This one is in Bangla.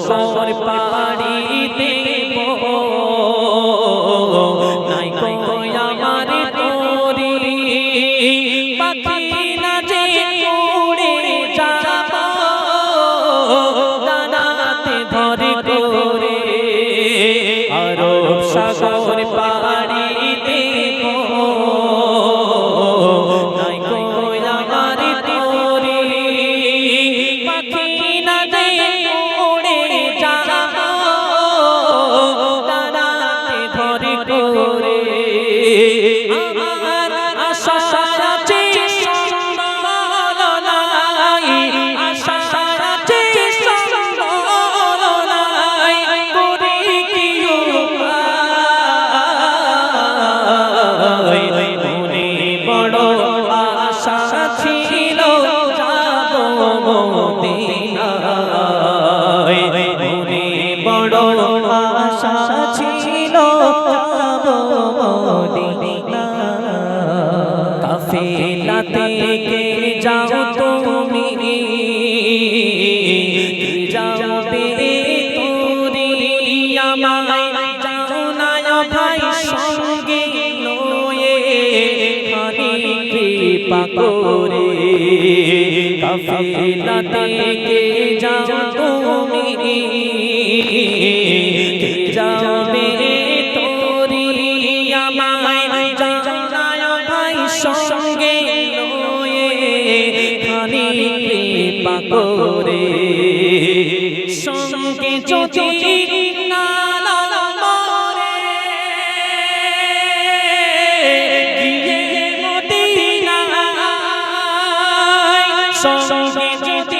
সাগর পাড়ি দেব মদিনায় মনে বড় আশা ছিল যাব মদিনায়। কাফেলাতে কে যাও তুমি? যাবে কাফেলাতে কে যাও তুমি? কে যাবে তোরি আমায়? না ভাই সঙ্গে লয়ে খানি কৃপা করে। সঙ্গে যদি সঙ্গে যদি